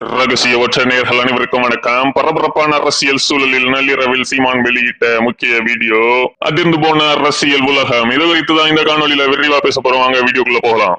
ரகசிய ஒற்ற நேர்கள் அனைவருக்கும் வணக்கம். பரபரப்பான அரசியல் சூழலில் நள்ளிரவில் சீமான் வெளியிட்ட முக்கிய வீடியோ. அதிர்ந்து போன அரசியல் உலகம். இது குறித்து தான் இந்த காணொலியில விரிவா பேச போறோம். வாங்க வீடியோக்குள்ள போகலாம்.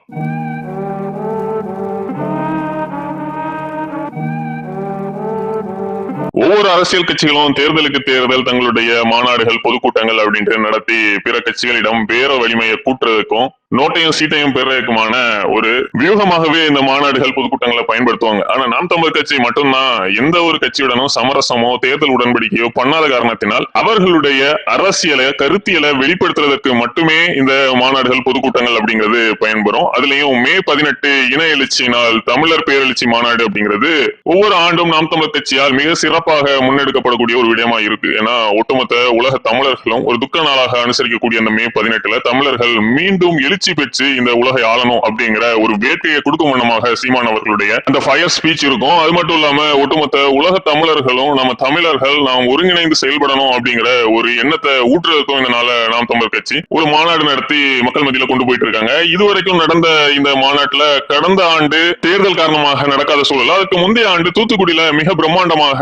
ஒவ்வொரு அரசியல் கட்சிகளும் தேர்தலுக்கு தேர்தல் தங்களுடைய மாநாடுகள் பொதுக்கூட்டங்கள் அப்படின்ட்டு நடத்தி பிற கட்சிகளிடம் பேர வலிமையை கூட்டுறதுக்கும் நோட்டையும் சீட்டையும் பெறதுக்குமான ஒரு வியூகமாகவே இந்த மாநாடுகள் பொதுக்கூட்டங்களை பயன்படுத்துவாங்க. ஆனா நாம் தமிழ் கட்சி மட்டும்தான் எந்த ஒரு கட்சியுடனும் சமரசமோ தேர்தல் உடன்படிக்கையோ பண்ணாத காரணத்தினால் அவர்களுடைய அரசியலை கருத்தியலை வெளிப்படுத்துறதற்கு மட்டுமே இந்த மாநாடுகள் பொதுக்கூட்டங்கள் அப்படிங்கிறது பயன்பெறும் அதுலயும் மே பதினெட்டு இன எழுச்சி நாள் தமிழர் பேரெழுச்சி மாநாடு அப்படிங்கிறது ஒவ்வொரு ஆண்டும் நாம் தமிழர் கட்சியால் மிக சிறப்பாக முன்னெடுக்கப்படக்கூடிய ஒரு விடயமா இருக்கு. ஏன்னா ஒட்டுமொத்த உலக தமிழர்களும் ஒரு துக்க நாளாக அனுசரிக்கக்கூடிய அந்த மே பதினெட்டுல தமிழர்கள் மீண்டும் எழுச்சி பெற்று இந்த உலகை ஆளணும் அப்படிங்கிற ஒரு வேட்கையை கொடுக்கும் வண்ணமாக சீமான் அவர்களுடைய அந்த ஃபயர் ஸ்பீச் இருக்கும். அது மட்டும் இல்லாம ஒட்டுமொத்த உலக தமிழர்களும் நம்ம தமிழர்கள் நாம் ஒருங்கிணைந்து செயல்படணும் அப்படிங்கிற ஒரு எண்ணத்தை ஊற்றுறதுக்கும் இந்த நாள நாம் தமிழர் கட்சி ஒரு மாநாடு நடத்தி மக்கள் மத்தியில கொண்டு போயிட்டு இருக்காங்க. இதுவரைக்கும் நடந்த இந்த மாநாட்டுல கடந்த ஆண்டு தேர்தல் காரணமாக நடக்காத சூழல் அதுக்கு முந்தைய ஆண்டு தூத்துக்குடியில மிக பிரம்மாண்டமாக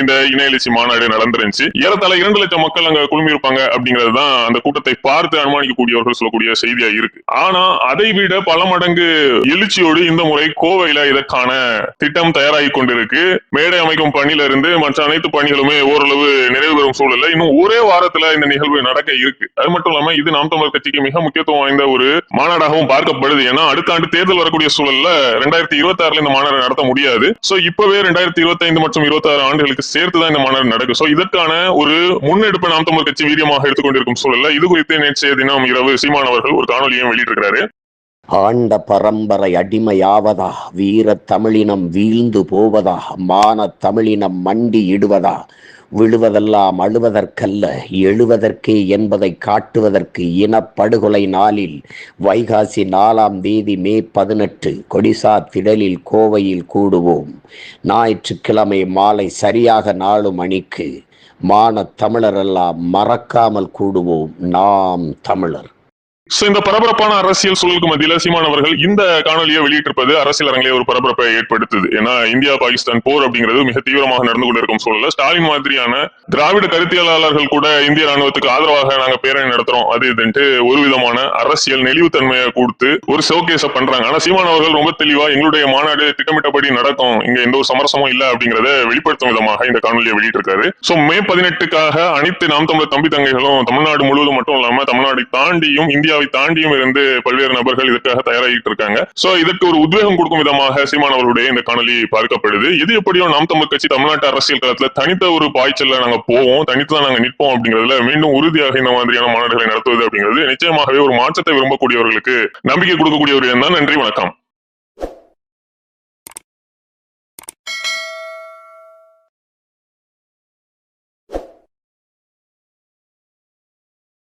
இந்த இன எழுச்சி மாநாடு நடந்துருந்துச்சு. ஏறத்தாழ இரண்டு லட்சம் மக்கள் அங்க குழுமியிருப்பாங்க அப்படிங்கிறது தான் அந்த கூட்டத்தை பார்த்து அனுமானிக்கக்கூடியவர்கள் சொல்லக்கூடிய செய்தியா இருக்கு. ஆனா அதை விட பல மடங்கு எழுச்சியோடு இந்த முறை கோவையில இதற்கான திட்டம் தயாராகி கொண்டிருக்கு. மேடை அமைக்கும் பணியில இருந்து மற்ற அனைத்து பணிகளுமே ஓரளவு நிறைவு பெறும் சூழல்ல இன்னும் ஒரே வாரத்துல இந்த நிகழ்வு நடக்க இருக்கு. அது மட்டும் இல்லாம இது நாம் தமிழர் கட்சிக்கு மிக முக்கியத்துவம் வாய்ந்த ஒரு மாநாடாகவும் பார்க்கப்படுது. ஏன்னா அடுத்த ஆண்டு தேர்தல் வரக்கூடிய சூழல்ல ரெண்டாயிரத்தி இருபத்தி ஆறுல இந்த மாநாடு நடத்த முடியாது. சோ இப்பவே ரெண்டாயிரத்தி இருபத்தி ஐந்து மற்றும் இருபத்தி ஆறு ஆண்டுகளுக்கு சேர்த்து தான் இந்த மாநாடு நடக்கும். சோ இதற்கான ஒரு முன்னெடுப்பு நாம் தமிழர் கட்சி வீரியமாக எடுத்துக்கொண்டிருக்கும் சூழல்ல இது குறித்து நேற்றைய தினம் இரவு சீமானவர்கள் ஒரு காணொலியை காணொலியும் வெளியிட்டிருக்கிறாரு. ஆண்ட பரம்பரை அடிமையாவதா? வீர தமிழினம் வீழ்ந்து போவதா? மான தமிழினம் மண்டி இடுவதா? விழுவதெல்லாம் அழுவதற்கல்ல எழுவதற்கே என்பதை காட்டுவதற்கு இனப்படுகொலை நாளில் வைகாசி நாலாம் தேதி மே பதினெட்டு கொடிசா திடலில் கோவையில் கூடுவோம். ஞாயிற்றுக்கிழமை மாலை சரியாக நாலு மணிக்கு மான தமிழரெல்லாம் மறக்காமல் கூடுவோம். நாம் தமிழர். சோ இந்த பரபரப்பான அரசியல் சூழலுக்கு மத்தியில சீமான் அவர்கள் இந்த காணொலியை வெளியிட்டிருப்பது அரசியல் அரங்கிலே ஒரு பரபரப்பை ஏற்படுத்துது. ஏன்னா இந்தியா பாகிஸ்தான் போர் அப்படிங்கிறது மிக தீவிரமாக நடந்து கொண்டிருக்கும் சூழல்ல. ஸ்டாலின் மாதிரியான திராவிட கருத்தியலாளர்கள் கூட இந்திய ராணுவத்துக்கு ஆதரவாக நாங்க பேரணி நடத்துறோம். அது இதுன்ட்டு ஒரு விதமான அரசியல் நெளிவுத்தன்மையை கொடுத்து ஒரு ஷோகேஸ பண்றாங்க. ஆனா சீமான் அவர்கள் ரொம்ப தெளிவா எங்களுடைய மாநாடு திட்டமிட்டபடி நடக்கும். இங்க எந்த ஒரு சமரசமும் இல்ல அப்படிங்கறத வெளிப்படுத்தும் விதமாக இந்த காணொலியை வெளியிட்டிருக்காரு. சோ மே பதினெட்டுக்காக அனைத்து நாம் தமிழர் தம்பி தங்கைகளும் தமிழ்நாடு முழுவதும் மட்டும் இல்லாம தமிழ்நாடு தாண்டியும் இந்தியா இந்தியாவை தாண்டியும் இருந்து பல்வேறு நபர்கள் இதற்காக தயாராகிட்டு இருக்காங்க. சோ இதற்கு ஒரு உத்வேகம் கொடுக்கும் விதமாக சீமான் அவருடைய இந்த காணொலி பார்க்கப்படுது. இது எப்படியோ நாம் தமிழ் கட்சி தமிழ்நாட்டு அரசியல் களத்துல தனித்த ஒரு பாய்ச்சல்ல நாங்க போவோம் தனித்து நாங்க நிற்போம் அப்படிங்கிறதுல மீண்டும் உறுதியாக இந்த மாதிரியான மாநாடுகளை நடத்துவது அப்படிங்கிறது நிச்சயமாகவே ஒரு மாற்றத்தை விரும்பக்கூடியவர்களுக்கு நம்பிக்கை கொடுக்கக்கூடிய ஒரு எண்ணம் நன்றி வணக்கம்.